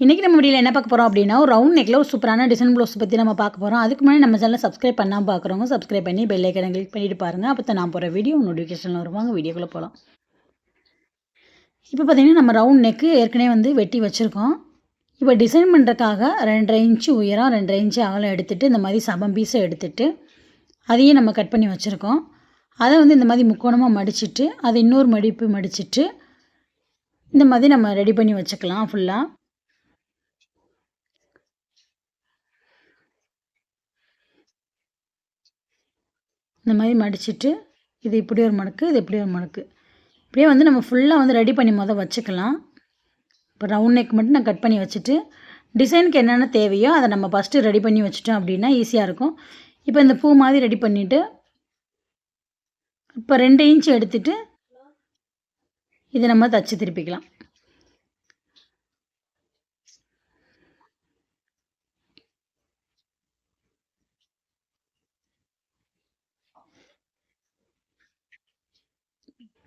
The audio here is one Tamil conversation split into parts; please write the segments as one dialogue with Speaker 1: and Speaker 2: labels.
Speaker 1: இன்றைக்கி நம்ம வீடியோவில் என்ன பார்க்க போகிறோம் அப்படின்னா ஒரு ரவுண்ட் நெக்கில் ஒரு சூப்பரான டிசைன் ப்ளவுஸ் பற்றி நம்ம பார்க்க போகிறோம் அதுக்கு முன்னாடி நம்ம சேனலை சப்ஸ்கிரைப் பண்ணாமல் பார்க்குறவங்க சப்ஸ்கிரைப் பண்ணி பெல் ஐக்கனை கிளிக் பண்ணிட்டு பாருங்கள் அப்போ நான் போகிற வீடியோ நோட்டிஃபிகேஷனில் வருவாங்க வீடியோக்குள்ளே போகலாம் இப்போ பார்த்தீங்கன்னா நம்ம ரவுண்ட் நெக்கு ஏற்கனவே வந்து வெட்டி வச்சுருக்கோம். இப்போ டிசைன் பண்ணுறதுக்காக ரெண்டரை இன்ச்சு உயரம் ரெண்டரை இன்ச்சு அகலம் எடுத்துகிட்டு இந்த மாதிரி சமம் பீஸை எடுத்துகிட்டு அதையும் நம்ம கட் பண்ணி வச்சுருக்கோம். அதை வந்து இந்த மாதிரி முக்கோணமாக மடிச்சுட்டு அதை இன்னொரு மடிப்பு மடிச்சுட்டு இந்த மாதிரி நம்ம ரெடி பண்ணி வச்சுக்கலாம் ஃபுல்லாக இந்த மாதிரி மடிச்சிட்டு இது இப்படி ஒரு மடக்கு இது இப்படி ஒரு மடக்கு. இப்படியே வந்து நம்ம ஃபுல்லாக வந்து ரெடி பண்ணி மொதல் வச்சுக்கலாம். இப்போ ரவுண்ட் நெக் மட்டும் நான் கட் பண்ணி வச்சுட்டு டிசைனுக்கு என்னென்ன தேவையோ அதை நம்ம ஃபஸ்ட்டு ரெடி பண்ணி வச்சுட்டோம் அப்படின்னா ஈஸியாக இருக்கும். இப்போ இந்த பூ மாதிரி ரெடி பண்ணிவிட்டு இப்போ ரெண்டு இன்ச் எடுத்துகிட்டு இதை நம்ம தச்சு திருப்பிக்கலாம்.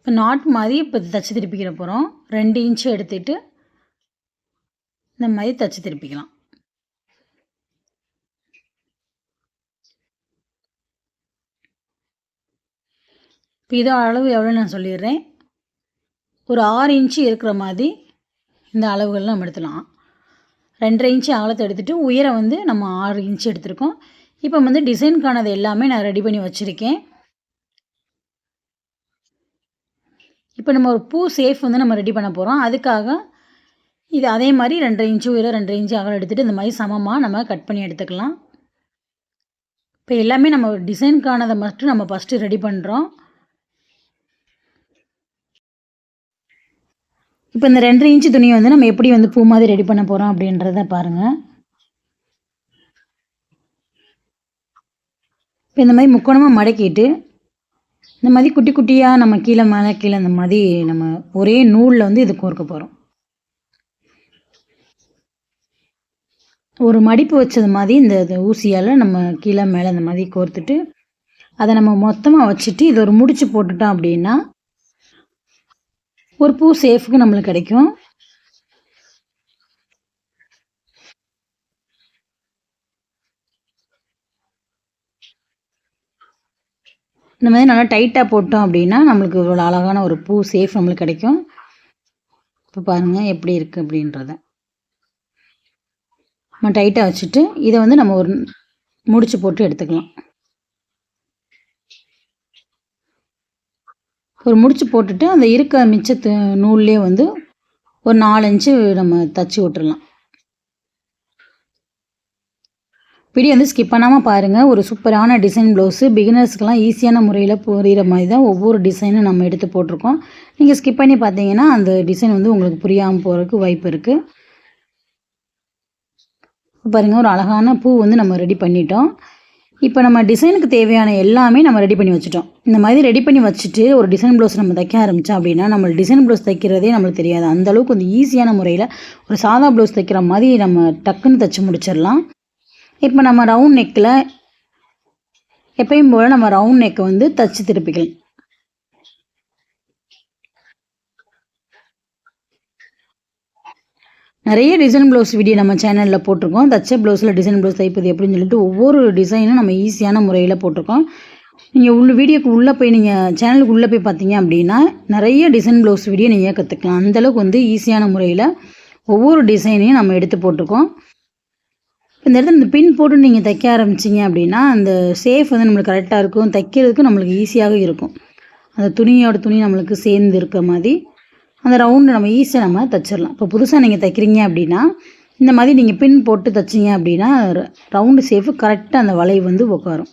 Speaker 1: இப்போ நாட் மாதிரி இப்போ தச்சு திருப்பிக்கிற போகிறோம் ரெண்டு இன்ச்சு எடுத்துட்டு இந்த மாதிரி தச்சு திருப்பிக்கலாம். இப்போ இதோ அளவு எவ்வளோ நான் சொல்லிடுறேன். ஒரு ஆறு இன்ச்சு இருக்கிற மாதிரி இந்த அளவுகள் நம்ம எடுத்துலாம். ரெண்டரை இன்ச்சு ஆழத்தை எடுத்துகிட்டு உயரம் வந்து நம்ம ஆறு இன்ச்சு எடுத்திருக்கோம். இப்போ வந்து டிசைனுக்கானது எல்லாமே நான் ரெடி பண்ணி வச்சுருக்கேன். இப்போ நம்ம ஒரு பூ சேஃப் வந்து நம்ம ரெடி பண்ண போகிறோம் அதுக்காக இது அதே மாதிரி ரெண்டரை இன்ச்சு உயரம் ரெண்டரை இன்ச்சு அகலம் எடுத்துகிட்டு இந்த மாதிரி சமமாக நம்ம கட் பண்ணி எடுத்துக்கலாம். இப்போ எல்லாமே நம்ம டிசைனுக்கானதை மட்டும் நம்ம ஃபஸ்ட்டு ரெடி பண்ணுறோம் இப்போ இந்த ரெண்டரை இன்ச்சு துணியை வந்து நம்ம எப்படி வந்து பூ மாதிரி ரெடி பண்ண போகிறோம் அப்படின்றத பாருங்கள் இப்போ இந்த மாதிரி முக்கோணமாக மடக்கிட்டு இந்த மாதிரி குட்டி குட்டியாக நம்ம கீழே மேலே கீழே இந்த மாதிரி நம்ம ஒரே நூலில் வந்து இது கோர்க்க போகிறோம் ஒரு மடிப்பு வச்சது மாதிரி இந்த ஊசியால் நம்ம கீழே மேலே இந்த மாதிரி கோர்த்துட்டு அதை நம்ம மொத்தமாக வச்சுட்டு இது ஒரு முடிச்சு போட்டுட்டோம் அப்படின்னா ஒரு பூ சேஃபுக்கு நம்மளுக்கு கிடைக்கும். இந்த மாதிரி நல்லா டைட்டாக போட்டோம் அப்படின்னா நம்மளுக்கு இவ்வளோ அழகான ஒரு பூ சேஃப் நம்மளுக்கு கிடைக்கும். இப்போ பாருங்கள் எப்படி இருக்குது அப்படின்றத. நம்ம டைட்டாக வச்சுட்டு இதை வந்து நம்ம ஒரு முடிச்சு போட்டு எடுத்துக்கலாம். ஒரு முடிச்சு போட்டுட்டு அந்த இருக்க மிச்சத்து நூல்லே வந்து ஒரு நாலஞ்சு நம்ம தச்சு விட்டுறலாம். வீடியோ வந்து ஸ்கிப் பண்ணாமல் பாருங்கள் ஒரு சூப்பரான டிசைன் ப்ளவுஸு பிகினர்ஸ்க்கெலாம் ஈஸியான முறையில் புரிகிற மாதிரி தான் ஒவ்வொரு டிசைனும் நம்ம எடுத்து போட்டிருக்கோம். நீங்கள் ஸ்கிப் பண்ணி பார்த்தீங்கன்னா அந்த டிசைன் வந்து உங்களுக்கு புரியாமல் போகிறதுக்கு வாய்ப்பு இருக்குது பாருங்கள் ஒரு அழகான பூ வந்து நம்ம ரெடி பண்ணிட்டோம். இப்போ நம்ம டிசைனுக்கு தேவையான எல்லாமே நம்ம ரெடி பண்ணி வச்சுட்டோம். இந்த மாதிரி ரெடி பண்ணி வச்சுட்டு ஒரு டிசைன் ப்ளவுஸ் நம்ம தைக்க ஆரம்பித்தோம் அப்படின்னா நம்ம டிசைன் ப்ளவுஸ் தைக்கிறதே நம்மளுக்கு தெரியாது. அந்தளவுக்கு கொஞ்சம் ஈஸியான முறையில் ஒரு சாதா ப்ளவுஸ் தைக்கிற மாதிரி நம்ம டக்குன்னு தைச்சி முடிச்சிடலாம். இப்போ நம்ம ரவுண்ட் நெக்கில் எப்பயும் போல் நம்ம ரவுண்ட் நெக்கை வந்து தச்சு திருப்பிக்கலாம். நிறைய டிசைன் ப்ளவுஸ் வீடியோ நம்ம சேனலில் போட்டிருக்கோம். தச்ச ப்ளவுஸில் டிசைன் ப்ளவுஸ் தைப்பது எப்படின்னு சொல்லிட்டு ஒவ்வொரு டிசைனும் நம்ம ஈஸியான முறையில் போட்டிருக்கோம். நீங்கள் உள்ள வீடியோக்கு உள்ளே போய் நீங்கள் சேனலுக்கு உள்ளே போய் பார்த்தீங்க அப்படின்னா நிறைய டிசைன் ப்ளவுஸ் வீடியோ நீங்கள் கற்றுக்கலாம் அந்தளவுக்கு வந்து ஈஸியான முறையில் ஒவ்வொரு டிசைனையும் நம்ம எடுத்து போட்டிருக்கோம். இந்த இடத்துல இந்த பின் போட்டு நீங்கள் தைக்க ஆரம்பிச்சிங்க அப்படின்னா அந்த சேஃப் வந்து நம்மளுக்கு கரெக்டாக இருக்கும். தைக்கிறதுக்கு நம்மளுக்கு ஈஸியாக இருக்கும். அந்த துணியோட துணி நம்மளுக்கு சேர்ந்து இருக்க மாதிரி அந்த ரவுண்டு நம்ம ஈஸியாக நம்ம தைச்சிடலாம். இப்போ புதுசாக நீங்கள் தைக்கிறீங்க அப்படின்னா இந்த மாதிரி நீங்கள் பின் போட்டு தைச்சிங்க அப்படின்னா ரவுண்டு சேஃபு கரெக்டாக அந்த வளைவு வந்து உட்காரும்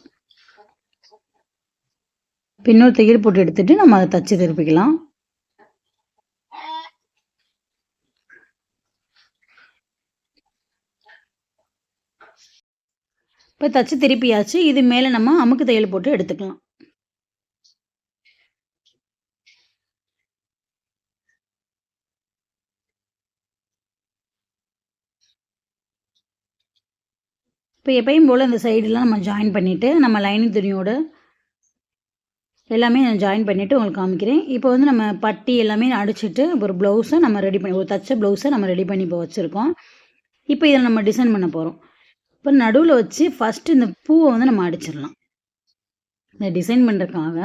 Speaker 1: பின்னொரு தையல் போட்டு எடுத்துகிட்டு நம்ம அதை தச்சு திருப்பிக்கலாம். இப்போ தச்சு திருப்பியாச்சு. இது மேலே நம்ம அமுக்கு தையல் போட்டு எடுத்துக்கலாம். இப்போ எப்பயும் போல் இந்த சைடெலாம் நம்ம ஜாயின் பண்ணிவிட்டு நம்ம லைனிங் துணியோட எல்லாமே நான் ஜாயின் பண்ணிவிட்டு உங்களுக்கு காமிக்கிறேன். இப்போ வந்து நம்ம பட்டி எல்லாமே அடிச்சுட்டு ஒரு ப்ளவுஸை நம்ம ரெடி பண்ணி ஒரு தச்ச ப்ளவுஸை நம்ம ரெடி பண்ணி இப்போ வச்சுருக்கோம். இப்போ இதில் நம்ம டிசைன் பண்ண போகிறோம் இப்போ நடுவில் வச்சு ஃபஸ்ட்டு இந்த பூவை வந்து நம்ம அடிச்சிடலாம். இந்த டிசைன் பண்ணுறதுக்காக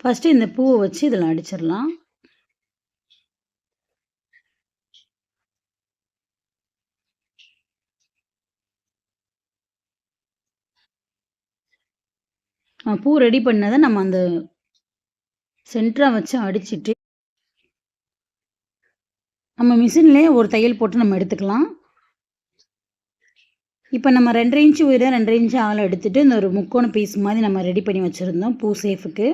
Speaker 1: ஃபஸ்ட்டு இந்த பூவை வச்சு இதில் அடிச்சிடலாம். பூ ரெடி பண்ணதை நம்ம அந்த சென்டராக வச்சு அடிச்சிட்டு நம்ம மிஷின்லேயே ஒரு தையல் போட்டு நம்ம எடுத்துக்கலாம். இப்போ நம்ம ரெண்டரை இன்ச்சு உயரம் ரெண்டரை இன்ச்சு ஆழம் எடுத்துட்டு இந்த ஒரு முக்கோண பீஸ் மாதிரி நம்ம ரெடி பண்ணி வச்சுருந்தோம் பூ சேஃபுக்கு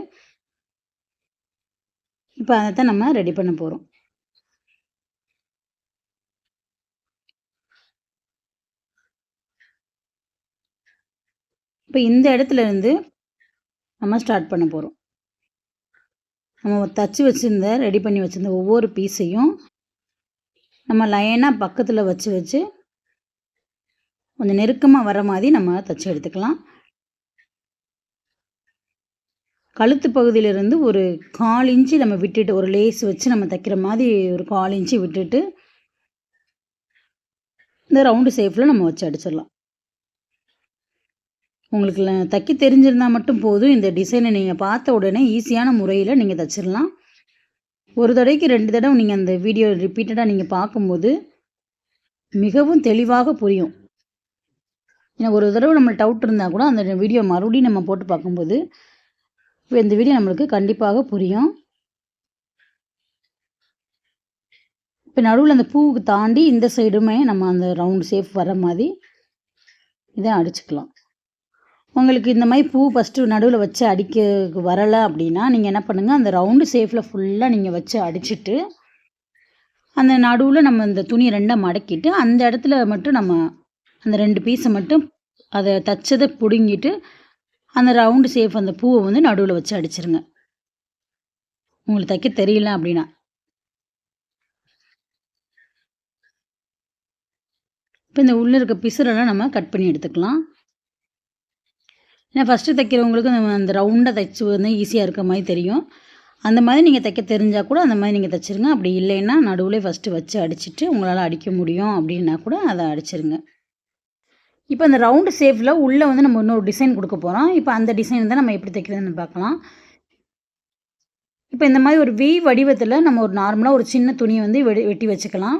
Speaker 1: இப்போ அதை தான் நம்ம ரெடி பண்ண போகிறோம் இப்போ இந்த இடத்துல இருந்து நம்ம ஸ்டார்ட் பண்ண போகிறோம் நம்ம தச்சு வச்சுருந்த ரெடி பண்ணி வச்சுருந்த ஒவ்வொரு பீஸையும் நம்ம லைனாக பக்கத்தில் வச்சு வச்சு கொஞ்சம் நெருக்கமாக வர மாதிரி நம்ம தச்சு எடுத்துக்கலாம். கழுத்து பகுதியிலிருந்து ஒரு கால் இன்ச்சு நம்ம விட்டுட்டு ஒரு லேஸ் வச்சு நம்ம தைக்கிற மாதிரி ஒரு கால் இன்ச்சு விட்டுட்டு இந்த ரவுண்டு ஷேப்பில் நம்ம வச்சு அடிச்சிடலாம். உங்களுக்கு தைக்க தெரிஞ்சிருந்தால் மட்டும் போதும். இந்த டிசைனை நீங்கள் பார்த்த உடனே ஈஸியான முறையில் நீங்கள் தச்சிடலாம். ஒரு தடவைக்கு ரெண்டு தடவை நீங்கள் அந்த வீடியோ ரிப்பீட்டடாக நீங்கள் பார்க்கும்போது மிகவும் தெளிவாக புரியும். ஏன்னா ஒரு தடவை நம்மளுக்கு டவுட் இருந்தால் கூட அந்த வீடியோ மறுபடியும் நம்ம போட்டு பார்க்கும்போது இந்த வீடியோ நம்மளுக்கு கண்டிப்பாக புரியும். இப்போ நடுவில் அந்த பூவுக்கு தாண்டி இந்த சைடுமே நம்ம அந்த ரவுண்ட் ஷேப் வர மாதிரி இதை அடிச்சுக்கலாம். உங்களுக்கு இந்த மாதிரி பூ ஃபஸ்ட்டு நடுவில் வச்சு அடிக்க வரலை அப்படின்னா நீங்கள் என்ன பண்ணுங்கள் அந்த ரவுண்டு ஷேப்பில் ஃபுல்லாக நீங்கள் வச்சு அடிச்சிட்டு அந்த நடுவில் நம்ம இந்த துணியை ரெண்டாக மடக்கிட்டு அந்த இடத்துல மட்டும் நம்ம அந்த ரெண்டு பீஸை மட்டும் அதை தச்சதை பிடுங்கிட்டு அந்த ரவுண்டு சேஃப் அந்த பூவை வந்து நடுவில் வச்சு அடிச்சிருங்க. உங்களுக்கு தைக்க தெரியல அப்படின்னா. இப்போ இந்த உள்ளே இருக்க பிசுரெல்லாம் நம்ம கட் பண்ணி எடுத்துக்கலாம். ஏன்னா ஃபஸ்ட்டு தைக்கிறவங்களுக்கு நம்ம அந்த ரவுண்டாக தைச்சி வந்து ஈஸியாக இருக்க மாதிரி தெரியும். அந்த மாதிரி நீங்கள் தைக்க தெரிஞ்சால் கூட அந்த மாதிரி நீங்கள் தைச்சிருங்க. அப்படி இல்லைன்னா நடுவில் ஃபஸ்ட்டு வச்சு அடிச்சிட்டு உங்களால் அடிக்க முடியும் அப்படின்னா கூட அதை அடிச்சிருங்க. இப்போ அந்த ரவுண்டு ஷேப்பில் உள்ளே வந்து நம்ம இன்னொரு டிசைன் கொடுக்க போகிறோம் இப்போ அந்த டிசைன் தான் நம்ம எப்படி தைக்கிறதுன்னு பார்க்கலாம். இப்போ இந்த மாதிரி ஒரு வி வடிவத்தில் நம்ம ஒரு நார்மலாக ஒரு சின்ன துணியை வந்து வெடி வெட்டி வச்சுக்கலாம்.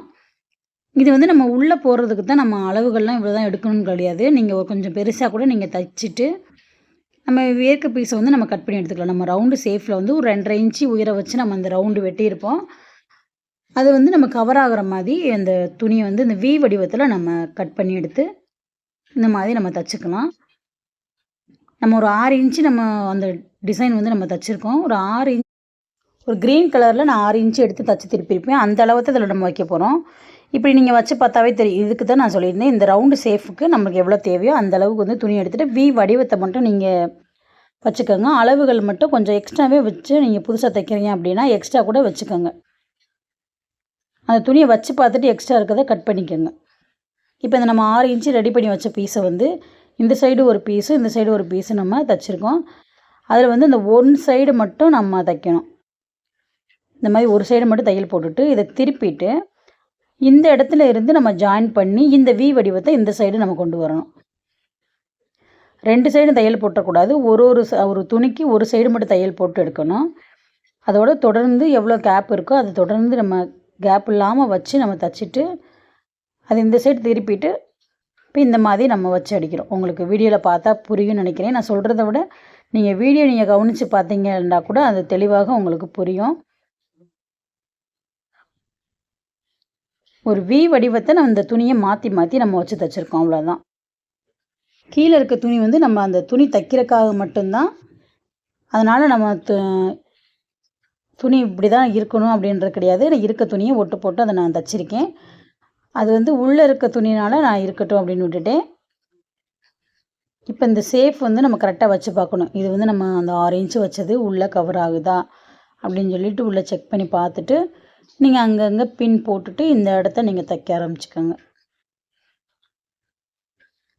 Speaker 1: இது வந்து நம்ம உள்ளே போடுறதுக்கு தான் நம்ம அளவுகள்லாம் இவ்வளோ தான் எடுக்கணும்னு கிடையாது. நீங்கள் ஒரு கொஞ்சம் பெருசாக கூட நீங்கள் தைச்சிட்டு நம்ம வேர்க்க பீஸை வந்து நம்ம கட் பண்ணி எடுத்துக்கலாம். நம்ம ரவுண்டு ஷேஃபில் வந்து ஒரு ரெண்டரை இன்ச்சு உயர வச்சு நம்ம அந்த ரவுண்டு வெட்டியிருப்போம். அது வந்து நம்ம கவர் ஆகிற மாதிரி அந்த துணியை வந்து இந்த வி வடிவத்தில் நம்ம கட் பண்ணி எடுத்து இந்த மாதிரி நம்ம தச்சுக்கலாம். நம்ம ஒரு ஆறு இன்ச்சு நம்ம அந்த டிசைன் வந்து நம்ம தச்சுருக்கோம். ஒரு ஆறு இன்ச் ஒரு க்ரீன் கலரில் நான் ஆறு இன்ச்சு எடுத்து தச்சு திருப்பியிருப்பேன். அந்த அளவுக்கு அதில் நம்ம வைக்க போகிறோம் இப்படி நீங்கள் வச்சு பார்த்தாவே தெரியும் இதுக்கு தான் நான் சொல்லியிருந்தேன். இந்த ரவுண்டு சேஃபுக்கு நம்மளுக்கு எவ்வளோ தேவையோ அந்த அளவுக்கு வந்து துணி எடுத்துகிட்டு வி வடிவத்தை மட்டும் நீங்கள் வச்சுக்கோங்க. அளவுகள் மட்டும் கொஞ்சம் எக்ஸ்ட்ராவே வச்சு நீங்கள் புதுசாக தைக்கிறீங்க அப்படின்னா எக்ஸ்ட்ரா கூட வச்சுக்கோங்க. அந்த துணியை வச்சு பார்த்துட்டு எக்ஸ்ட்ரா இருக்கிறத கட் பண்ணிக்கோங்க. இப்போ இந்த நம்ம ஆறு இன்ச்சு ரெடி பண்ணி வச்ச பீஸை வந்து இந்த சைடு ஒரு பீஸு இந்த சைடு ஒரு பீஸு நம்ம தைச்சிருக்கோம். அதில் வந்து இந்த ஒன் சைடு மட்டும் நம்ம தைக்கணும். இந்த மாதிரி ஒரு சைடு மட்டும் தையல் போட்டுட்டு இதை திருப்பிட்டு இந்த இடத்துல இருந்து நம்ம ஜாயின் பண்ணி இந்த வி வடிவத்தை இந்த சைடு நம்ம கொண்டு வரணும். ரெண்டு சைடும் தையல் போட்டக்கூடாது. ஒரு ஒரு ஒரு துணிக்கு ஒரு சைடு மட்டும் தையல் போட்டு எடுக்கணும். அதோடு தொடர்ந்து எவ்வளோ கேப் இருக்கோ அதை தொடர்ந்து நம்ம கேப் இல்லாமல் வச்சு நம்ம தைச்சிட்டு அது இந்த சைடு திருப்பிட்டு இப்போ இந்த மாதிரி நம்ம வச்சு அடிக்கிறோம். உங்களுக்கு வீடியோவில் பார்த்தா புரியும்னு நினைக்கிறேன். நான் சொல்கிறத விட நீங்கள் வீடியோ நீங்கள் கவனித்து பார்த்தீங்கன்னா கூட அது தெளிவாக உங்களுக்கு புரியும். ஒரு வி வடிவத்தை நம்ம இந்த துணியை மாற்றி மாற்றி நம்ம வச்சு தைச்சிருக்கோம். அவ்வளோதான் கீழே இருக்க துணி வந்து நம்ம அந்த துணி தைக்கிறதுக்காக மட்டும்தான். அதனால் நம்ம து- துணி இப்படி தான் இருக்கணும் அப்படின்றது கிடையாது. நான் இருக்க துணியை ஒட்டு போட்டு அதை நான் தைச்சிருக்கேன். அது வந்து உள்ளே இருக்க துணினால் நான் இருக்கட்டும் அப்படின்னு விட்டுட்டேன். இப்போ இந்த சேஃப் வந்து நம்ம கரெக்டாக வச்சு பார்க்கணும். இது வந்து நம்ம அந்த ஆறு இன்ச்சு வச்சது உள்ளே கவர் ஆகுதா அப்படின்னு சொல்லிட்டு உள்ளே செக் பண்ணி பார்த்துட்டு நீங்கள் அங்கங்கே பின் போட்டுட்டு இந்த இடத்த நீங்கள் தைக்க ஆரம்பிச்சுக்கோங்க.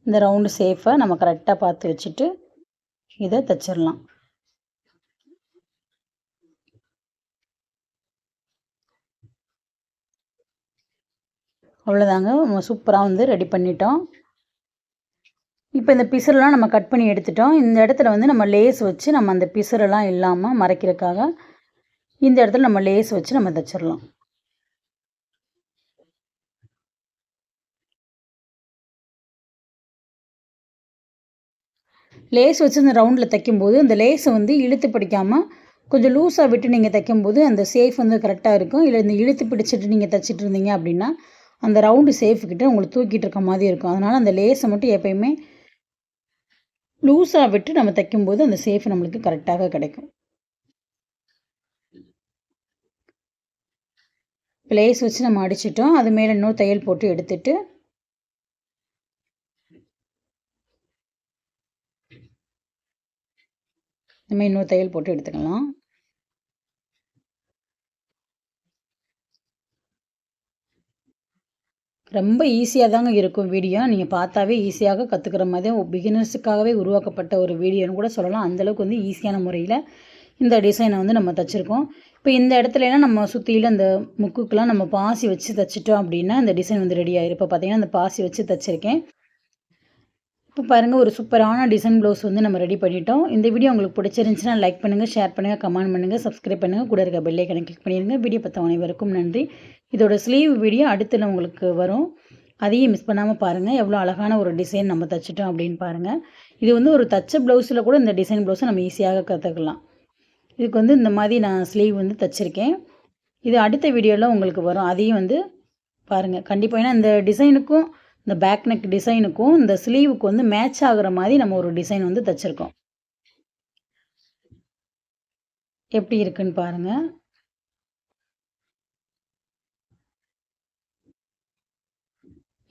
Speaker 1: இந்த ரவுண்டு சேஃபை நம்ம கரெக்டாக பார்த்து வச்சுட்டு இதை தைச்சிடலாம். அவ்வளோதாங்க சூப்பராக வந்து ரெடி பண்ணிட்டோம். இப்போ இந்த பிசுரெல்லாம் நம்ம கட் பண்ணி எடுத்துட்டோம். இந்த இடத்துல வந்து நம்ம லேஸ் வச்சு நம்ம அந்த பிசுரெல்லாம் இல்லாமல் மறைக்கிறதுக்காக இந்த இடத்துல நம்ம லேஸ் வச்சு நம்ம தைச்சிடலாம் லேஸ் வச்சு இந்த ரவுண்டில் தைக்கும்போது அந்த லேஸை வந்து இழுத்து பிடிக்காமல் கொஞ்சம் லூஸாக விட்டு நீங்கள் தைக்கும்போது அந்த சேஃப் வந்து கரெக்டாக இருக்கும். இல்லை இந்த இழுத்து பிடிச்சிட்டு நீங்கள் தைச்சிட்டு இருந்தீங்க அப்படின்னா அந்த ரவுண்டு சேஃப்கிட்ட உங்களுக்கு தூக்கிட்டு இருக்க மாதிரி இருக்கும். அதனால் அந்த லேஸை மட்டும் எப்பயுமே லூஸாக விட்டு நம்ம தைக்கும்போது அந்த சேஃப் நம்மளுக்கு கரெக்டாக கிடைக்கும். லேஸ் வச்சு நம்ம அடிச்சிட்டோம். அது மேலே இன்னொரு தையல் போட்டு எடுத்துட்டு நம்ம இன்னொரு தையல் போட்டு எடுத்துக்கலாம். ரொம்ப ஈஸியாக தாங்க இருக்கும் வீடியோ நீங்கள் பார்த்தாவே ஈஸியாக கற்றுக்கிற மாதிரி பிகினர்ஸுக்காகவே உருவாக்கப்பட்ட ஒரு வீடியோன்னு கூட சொல்லலாம். அந்தளவுக்கு வந்து ஈஸியான முறையில் இந்த டிசைனை வந்து நம்ம தைச்சிருக்கோம். இப்போ இந்த இடத்துலலாம் நம்ம சுற்றியில் அந்த முக்குக்கெலாம் நம்ம பாசி வச்சு தைச்சிட்டோம் அப்படின்னா இந்த டிசைன் வந்து ரெடி ஆகிருப்போம் இப்போ பார்த்தீங்கன்னா அந்த பாசி வச்சு தைச்சிருக்கேன். இப்போ பாருங்கள் ஒரு சூப்பரான டிசைன் ப்ளவுஸ் வந்து நம்ம ரெடி பண்ணிட்டோம். இந்த வீடியோ உங்களுக்கு பிடிச்சிருந்துச்சுன்னா லைக் பண்ணுங்கள் ஷேர் பண்ணுங்கள் கமெண்ட் பண்ணுங்கள் சப்ஸ்கிரைப் பண்ணுங்கள் கூட இருக்க பெல்லைக்கனை கிளிக் பண்ணிடுங்க வீடியோ பார்த்த அனைவருக்கும் நன்றி. இதோட ஸ்லீவ் வீடியோ அடுத்து உங்களுக்கு வரும். அதையும் மிஸ் பண்ணாமல் பாருங்கள் எவ்வளோ அழகான ஒரு டிசைன் நம்ம தைச்சிட்டோம் அப்படின்னு பாருங்கள் இது வந்து ஒரு தச்ச ப்ளவுஸில் கூட இந்த டிசைன் ப்ளவுஸை நம்ம ஈஸியாக கற்றுக்கலாம் இதுக்கு வந்து இந்த மாதிரி நான் ஸ்லீவ் வந்து தைச்சிருக்கேன். இது அடுத்த வீடியோவில் உங்களுக்கு வரும். அதையும் வந்து பாருங்கள் கண்டிப்பாக ஏன்னா இந்த டிசைனுக்கும் இந்த பேக் நெக் டிசைனுக்கும் இந்த ஸ்லீவுக்கு வந்து மேட்ச் ஆகுற மாதிரி நம்ம ஒரு டிசைன் வந்து தைச்சிருக்கோம். எப்படி இருக்குன்னு பாருங்கள்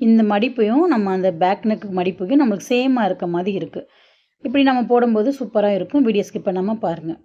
Speaker 1: இந்த மடிப்பையும் நம்ம அந்த பேக் நெக் மடிப்புக்கும் நம்மளுக்கு சேமாக இருக்க மாதிரி இருக்குது இப்படி நம்ம போடும்போது சூப்பராக இருக்கும். வீடியோ ஸ்கிப் பண்ணாமல் பாருங்கள்